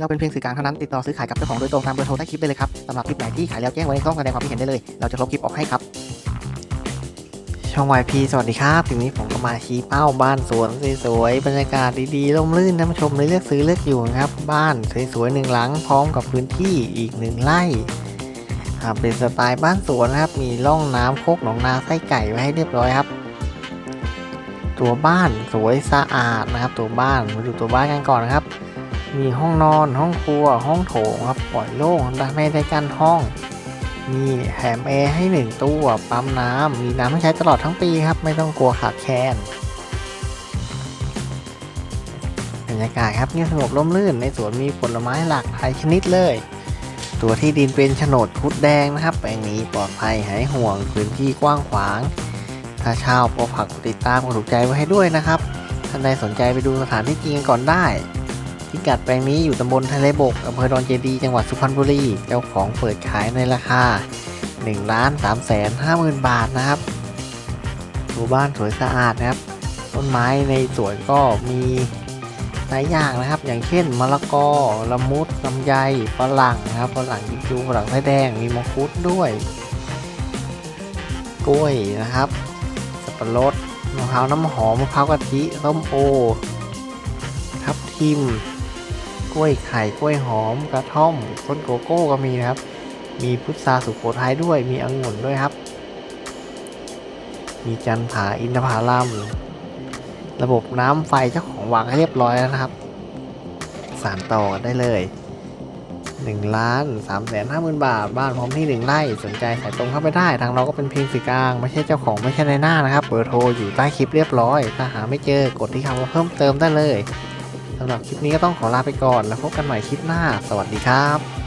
เราเป็นเพียงสื่อกลางเท่านั้นติดต่อซื้อขายกับเจ้าของโดยตรงตามเบอร์โทรใต้คลิปได้เลยครับสำหรับคลิปไหนที่ขายแล้วแจ้งไว้ในช่องแสดงความคิดเห็นได้เลย เราจะลบคลิปออกให้ครับ ช่อง YP สวัสดีครับทีนี้ผมก็มาชี้เป้าบ้านสวนสวยๆบรรยากาศดีๆร่มรื่นท่านผู้ชมเลยเลือกซื้อเลือกอยู่นะครับบ้านสวยๆหนึ่งหลังพร้อมกับพื้นที่อีกหนึ่งไร่ครับเป็นสไตล์บ้านสวนนะครับ มีร่องน้ำโคกหนองนาไส้ไก่ไว้ให้เรียบร้อยครับ ตัวบ้านสวยสะอาดนะครับ ตัวบ้านมาดูตัวบ้านกันก่อนนะครับ มีห้องนอนห้องครัว ห้องโถงครับปล่อยโล่งด้านในได้กันห้อง มีแถมแอร์ให้หนึ่งตู้ปั๊มน้ำมีน้ำให้ใช้ตลอดทั้งปีครับ ไม่ต้องกลัวขาดแคลนบรรยากาศครับเงียบสงบร่มรื่นในสวนมีผลไม้หลากหลายชนิดเลย ตัวที่ดินเป็นโฉนดคุดแดงนะครับแปลงนี้ปลอดภัยหายห่วงพื้นที่กว้างขวาง ถ้าเช่าพอผักกติดตามกดถูกใจไว้ให้ด้วยนะครับท่านใดสนใจไปดูสถานที่จริงกันก่อนได้ พิกัดแปลงนี้อยู่ตำบลทะเลบกอำเภอดอนเจดี จังหวัดสุพรรณบุรี เจ้าของเปิดขายในราคา1ล้าน3แสน5หมื่นบาทนะครับดูบ้านสวยสะอาดนะครับ ต้นไม้ในสวนก็มีหลายอย่างนะครับ อย่างเช่นมะละกอละมุดลำไยฝรั่งนะครับฝรั่งยิจูฝรั่งไส้แดง มีมังคุดด้วย กล้วยนะครับ สับปะรดมะพร้าวน้ำหอมมะพร้าวกะทิส้มโอทับทิม กล้วยไข่กล้วยหอมกระท่อมต้นโกโก้ก็มีนะครับ มีพุทราสุโขทัยด้วยมีองุ่นด้วยครับ มีจันผาอินทผลัมระบบน้ำไฟเจ้าของวางให้เรียบร้อยแล้วนะครับ สานต่อกันได้เลย1ล้าน3แสนห้าหมื่นบาท บ้านพร้อมที่ 1ไร่สนใจสายตรงเข้าไปได้ ทางเราก็เป็นเพียงสื่อกลาง ไม่ใช่เจ้าของไม่ใช่ในหน้านะครับ เบอร์โทรอยู่ใต้คลิปเรียบร้อย ถ้าหาไม่เจอกดที่คำว่าเพิ่มเติมได้เลย สำหรับคลิปนี้ก็ต้องขอลาไปก่อน แล้วพบกันใหม่คลิปหน้า สวัสดีครับ